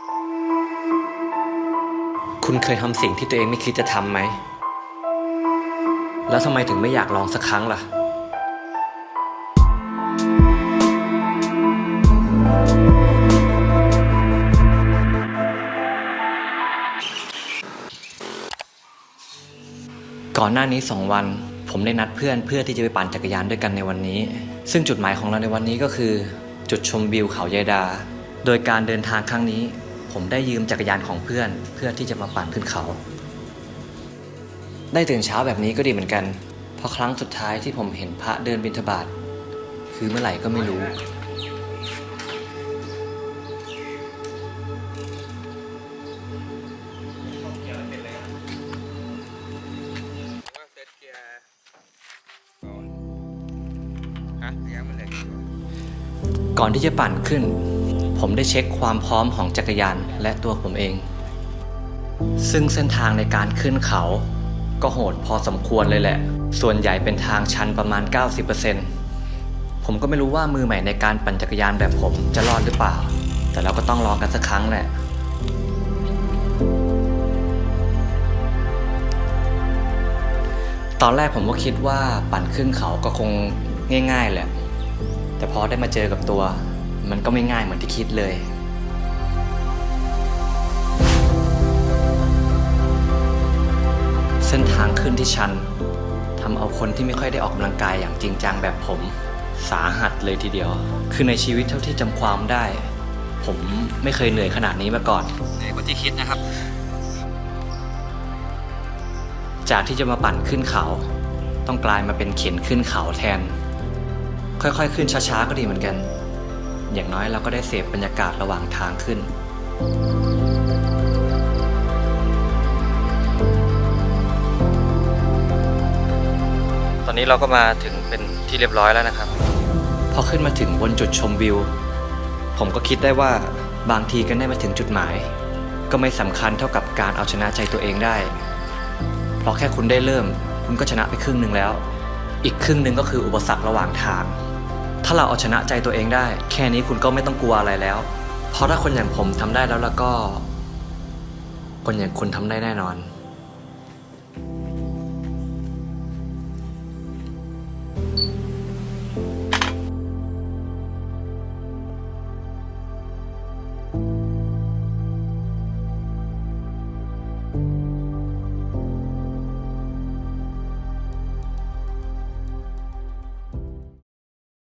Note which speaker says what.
Speaker 1: คุณเคยทำสิ่งที่ตัวเองไม่คิดจะทำไหม แล้วทำไมถึงไม่อยากลองสักครั้งล่ะ ก่อนหน้านี้สองวัน ผมได้นัดเพื่อนเพื่อที่จะไปปั่นจักรยานด้วยกันในวันนี้ ซึ่งจุดหมายของเราในวันนี้ก็คือ จุดชมวิวเขายายดา โดยการเดินทางครั้งนี้ ผมได้ยืมจักรยานของเพื่อน เพื่อที่จะมาปั่นขึ้นเขา ได้ตื่นเช้าแบบนี้ก็ดีเหมือนกัน เพราะครั้งสุดท้ายที่ผมเห็นพระเดินบิณฑบาตคือเมื่อไหร่ก็ไม่รู้ ก่อนที่จะปั่นขึ้น ผมได้เช็คความพร้อมของจักรยานและตัวผมเอง ซึ่งเส้นทางในการขึ้นเขา ก็โหดพอสมควรเลยแหละ ส่วนใหญ่เป็นทางชันประมาณ 90%ผมก็ไม่รู้ว่ามือใหม่ในการปั่นจักรยานแบบผมจะรอดหรือเปล่า แต่เราก็ต้องลองกันสักครั้งแหละตอนแรกผมก็คิดว่าปั่นขึ้นเขาก็คงง่าย ๆ แหละ แต่พอได้มาเจอกับตัว มันก็ไม่ง่ายเหมือนที่คิดเลย เส้นทางขึ้นที่ชันทำเอาคนที่ไม่ค่อยได้ออกกำลังกายอย่างจริงจังแบบผม สาหัสเลยทีเดียว คือในชีวิตเท่าที่จำความได้ ผมไม่เคยเหนื่อยขนาดนี้มาก่อนเหนื่อยกว่าที่คิดนะครับ จากที่จะมาปั่นขึ้นเขา ต้องกลายมาเป็นเข็นขึ้นเขาแทน ค่อยๆ ขึ้นช้าๆ ก็ดีเหมือนกัน อย่างน้อยเราก็ได้เสพบรรยากาศระหว่างทางขึ้น ตอนนี้เราก็มาถึงเป็นที่เรียบร้อยแล้วนะครับ พอขึ้นมาถึงบนจุดชมวิว ผมก็คิดได้ว่าบางทีการได้มาถึงจุดหมาย ก็ไม่สำคัญเท่ากับการเอาชนะใจตัวเองได้ เพราะแค่คุณได้เริ่ม คุณก็ชนะไปครึ่งหนึ่งแล้ว อีกครึ่งหนึ่งก็คืออุปสรรคระหว่างทาง ถ้าเราเอาชนะใจตัวเองได้ แค่นี้คุณก็ไม่ต้องกลัวอะไรแล้ว เพราะถ้าคนอย่างผมทำได้แล้วแล้วก็ คนอย่างคุณทำได้แน่นอน